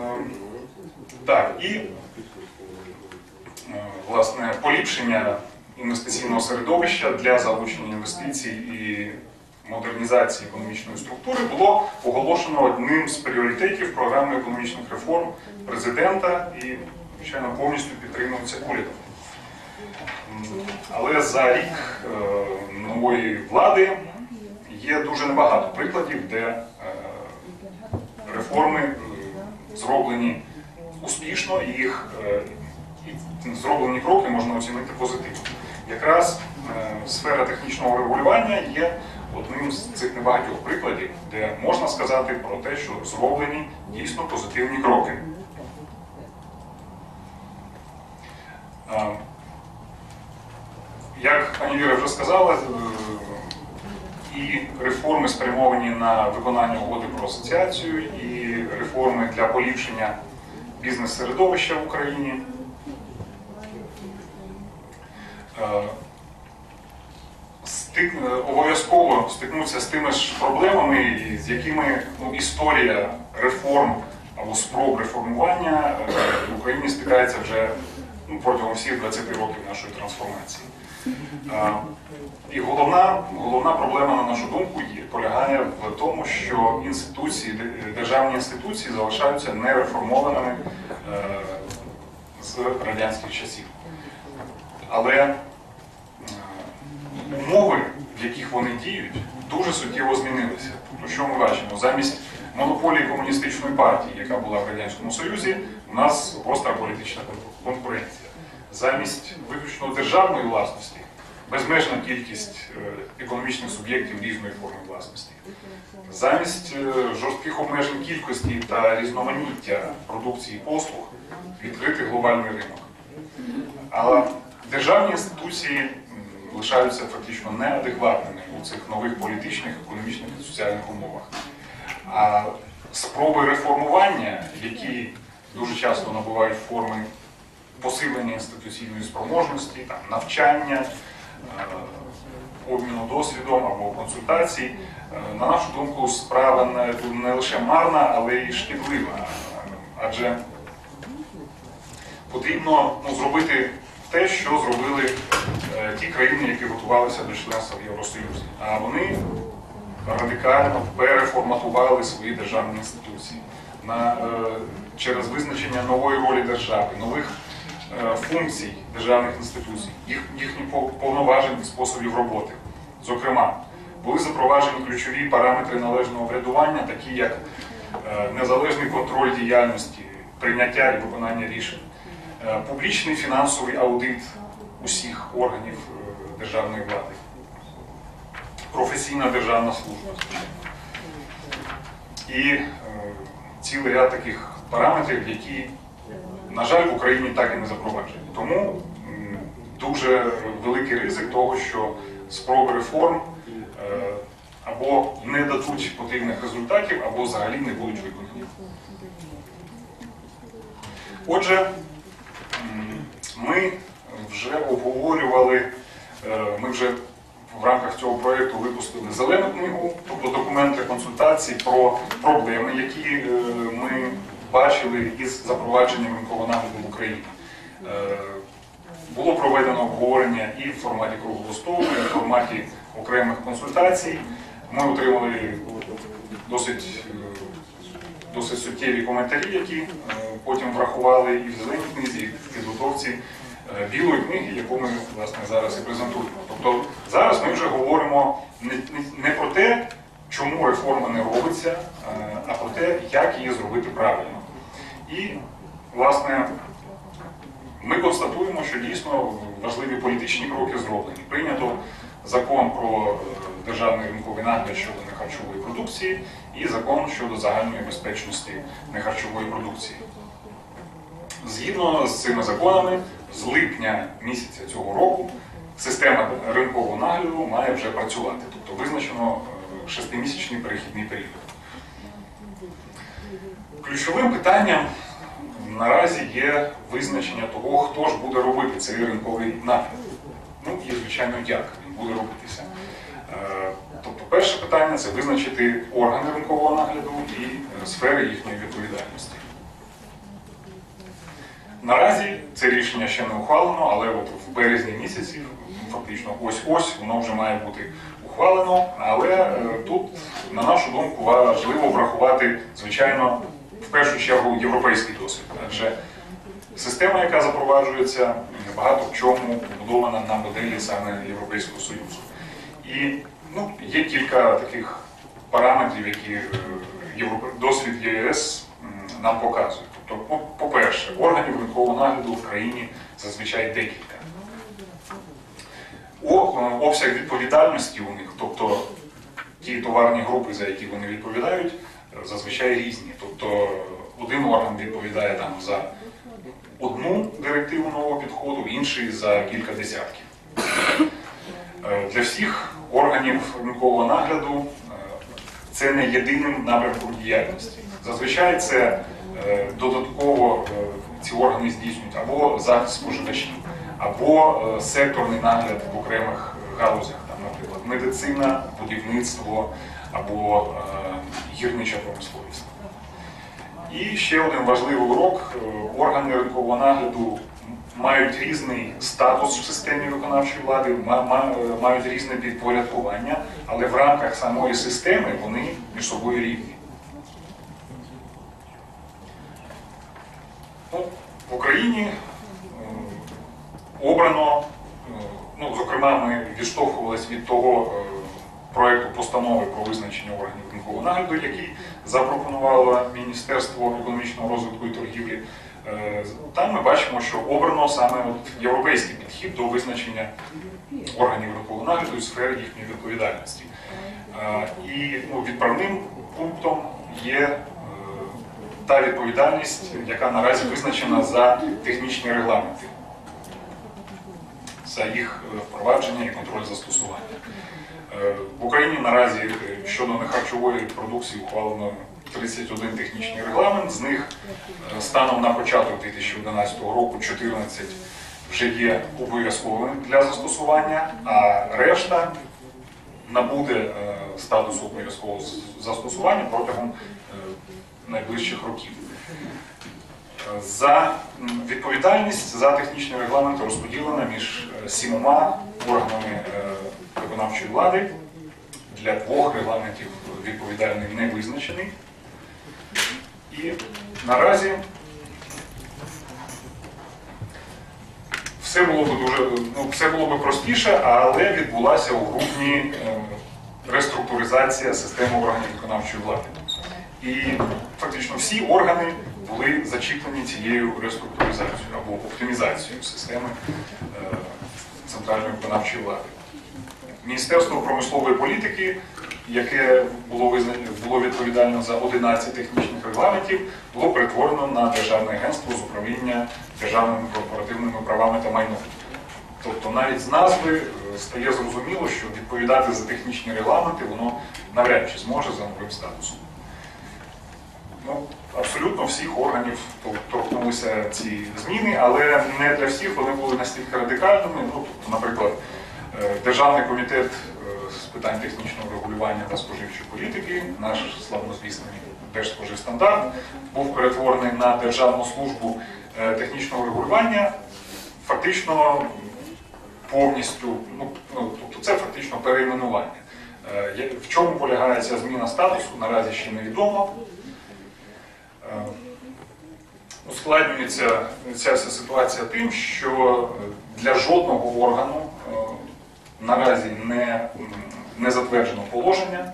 Ем, Так, і е, власне поліпшення інвестиційного середовища для залучення інвестицій і модернізації економічної структури було оголошено одним з пріоритетів програми економічних реформ президента і, звичайно, повністю підтримується урядом. Але за рік нової влади є дуже небагато прикладів, де е, реформи е, зроблені успішно, їх е, зроблені кроки можна оцінити позитивно. Якраз е, сфера технічного регулювання є одним з цих небагатьох прикладів, де можна сказати про те, що зроблені дійсно позитивні кроки. Е, Як пані Віра вже сказала, і реформи спрямовані на виконання угоди про асоціацію, і реформи для поліпшення бізнес-середовища в Україні. Е, стик, обов'язково стикнуться з тими ж проблемами, з якими ну, історія реформ або спроб реформування е, в Україні стикається вже ну, протягом всіх 20 років нашої трансформації. І головна, головна проблема, на нашу думку, є, полягає в тому, що інституції, державні інституції залишаються нереформованими е, з радянських часів. Але е, умови, в яких вони діють, дуже суттєво змінилися. Тобто, що ми бачимо? Замість монополії комуністичної партії, яка була в Радянському Союзі, у нас гостра політична конкуренція. Замість виключно державної власності безмежна кількість е, економічних суб'єктів різної форми власності. Замість е, жорстких обмежень кількості та різноманіття продукції послуг відкритий глобальний ринок. А державні інституції лишаються фактично неадекватними у цих нових політичних, економічних і соціальних умовах. А спроби реформування, які дуже часто набувають форми посилення інституційної спроможності, там, навчання, е, обміну досвідом або консультацій, е, на нашу думку, справа не, лише марна, але й шкідлива. Адже потрібно ну, зробити те, що зробили е, ті країни, які готувалися до членства в Євросоюзі. А вони радикально переформатували свої державні інституції на, через визначення нової ролі держави, нових функцій державних інституцій, їх, їхні пов- повноважень і способів роботи. Зокрема, були запроваджені ключові параметри належного врядування, такі як е, незалежний контроль діяльності, прийняття і виконання рішень, е, публічний фінансовий аудит усіх органів е, державної влади, професійна державна служба. І е, цілий ряд таких параметрів, які, на жаль, в Україні так і не запроваджені. Тому дуже великий ризик того, що спроби реформ е, або не дадуть потрібних результатів, або взагалі не будуть виконані. Отже, ми вже обговорювали, е, ми вже в рамках цього проєкту випустили зелену книгу, тобто документи консультацій про проблеми, які е, ми бачили із запровадженням ринкового нагляду в Україні. Е, Було проведено обговорення і в форматі круглого столу, і в форматі окремих консультацій. Ми отримали досить, е, досить суттєві коментарі, які е, потім врахували і в зеленій книзі, і в підготовці білої книги, яку ми власне зараз і презентуємо. Тобто зараз ми вже говоримо не, про те, чому реформа не робиться, а про те, як її зробити правильно. І, власне, ми констатуємо, що дійсно важливі політичні кроки зроблені. Прийнято закон про е, державний ринковий нагляд щодо нехарчової продукції і закон щодо загальної безпечності нехарчової продукції. Згідно з цими законами, з липня місяця цього року система ринкового нагляду має вже працювати, тобто визначено е, шестимісячний перехідний період. Ключовим питанням наразі є визначення того, хто ж буде робити цей ринковий нагляд. Ну і, звичайно, як він буде робитися. Е, Тобто, перше питання це визначити органи ринкового нагляду і е, сфери їхньої відповідальності. Наразі це рішення ще не ухвалено, але от в березні місяці, фактично ось-ось, воно вже має бути ухвалено. Але е, тут, на нашу думку, важливо врахувати, звичайно, в першу чергу європейський досвід. Адже система, яка запроваджується, багато в чому побудована на моделі саме Європейського Союзу. І ну, є кілька таких параметрів, які е, досвід ЄС нам показує. Тобто, по- по-перше, органів ринкового нагляду в країні зазвичай декілька. Е, обсяг відповідальності у них, тобто ті товарні групи, за які вони відповідають, зазвичай різні. Тобто один орган відповідає там за одну директиву нового підходу, інший за кілька десятків. Е, Для всіх органів ринкового нагляду е, це не єдиним напрямком діяльності. Зазвичай це е, додатково ці органи здійснюють або захист споживачів, або е, секторний нагляд в окремих галузях, там, наприклад, медицина, будівництво або е, гірнича промисловість. І ще один важливий урок: Е, органи ринкового нагляду мають різний статус в системі виконавчої влади, ма- ма- мають різне підпорядкування, але в рамках самої системи вони між собою рівні. Ну, в Україні обрано, е, ну, зокрема, ми відштовхувалися від того е, проекту постанови про визначення органів ринкового нагляду, який запропонувало Міністерство економічного розвитку і торгівлі. Е, Там ми бачимо, що обрано саме от європейський підхід до визначення органів ринкового нагляду і сфери їхньої відповідальності. І ну, відправним пунктом є та відповідальність, яка наразі визначена за технічні регламенти, за їх е, впровадження і контроль застосування. Е, В Україні наразі е, щодо нехарчової продукції ухвалено 31 технічний регламент. З них станом на початок 2011 року 14 вже є обов'язковими для застосування, а решта набуде статусу обов'язкового застосування протягом найближчих років. За відповідальність за технічні регламенти розподілена між е, сімома органами е, виконавчої влади. Для двох регламентів відповідальний не визначений. І наразі все було б дуже ну, все було б простіше, але відбулася у грудні е, реструктуризація системи органів виконавчої влади. І фактично всі органи були зачіплені цією реструктуризацією або оптимізацією системи е, центральної виконавчої влади. Міністерство промислової політики, яке було було відповідально за 11 технічних регламентів, було перетворено на Державне агентство з управління державними корпоративними правами та майном. Тобто навіть з назви е, стає зрозуміло, що відповідати за технічні регламенти воно навряд чи зможе за новим статусом. Ну, абсолютно всіх органів торкнулися ці зміни, але не для всіх вони були настільки радикальними. Ну, тобто, наприклад, е, Державний комітет е, з питань технічного регулювання та споживчої політики, наш славнозвісний Держспоживстандарт, був перетворений на Державну службу е, технічного регулювання. Фактично повністю, ну, ну, тобто це фактично перейменування. В чому полягає ця зміна статусу, наразі ще невідомо. Е, Ускладнюється ця вся ситуація тим, що для жодного органу е, наразі не, не затверджено положення,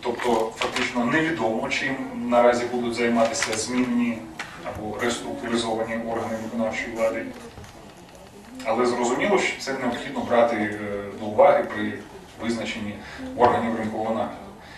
тобто фактично невідомо, чим наразі будуть займатися змінні або реструктуризовані органи виконавчої влади. Але зрозуміло, що це необхідно брати е, до уваги при визначенні органів ринкового нагляду.